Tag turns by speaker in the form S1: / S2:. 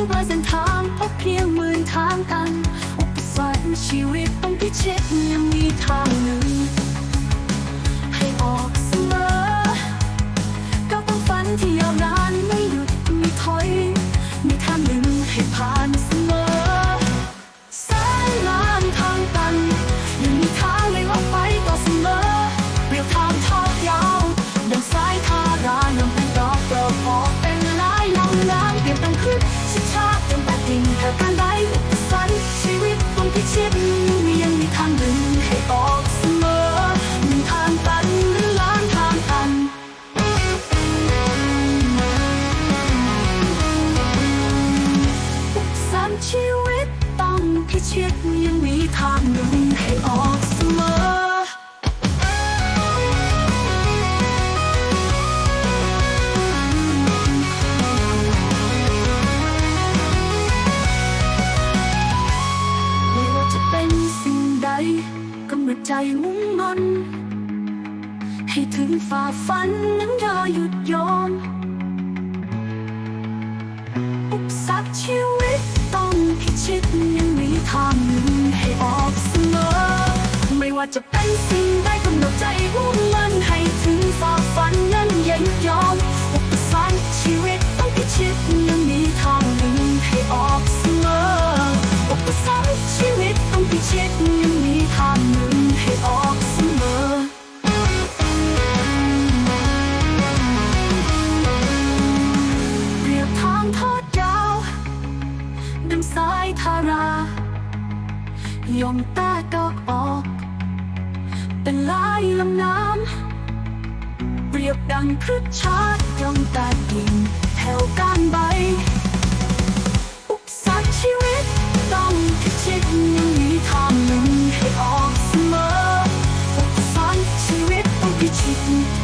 S1: เพียงหมื่นทางกันอุปสรรคชีวิตต้องพิชิตยังมีทางหนึ่ง ให้ออกเสมอก็ต้องฝันที่ยาวนา แต่ดิ่งเธอการไร้สรรคชีวิตต้องพิชิตมียังมีทางหนึ่งให้ออกเสมอหนึ่งทางตันหรือล้านทางตัน สามชีวิตต้องพิชิตยังมีทางหนึ่งให้ออก กำหนดใจมุ่งมันให้ถึงฝ่าฟันนั้นอย่าหยุดยอมอุปสรรคชีวิตต้องพิชิตยังมีทางหนึ่งให้ออกเสมอ ไม่ว่าจะเป็นสิ่งใดกำหนดใจ ทางหนึ่งให้ออกเสมอ เรียบทางทอดยาวดึงสายทารยมตากอกออก เป็นลายลำน้ำเรียบดังครึกชาดยมตาดิ่แถวกานใบอุปสรรคชีวิตต้องพิชิตยังมีทางหนึ่ง Thank you.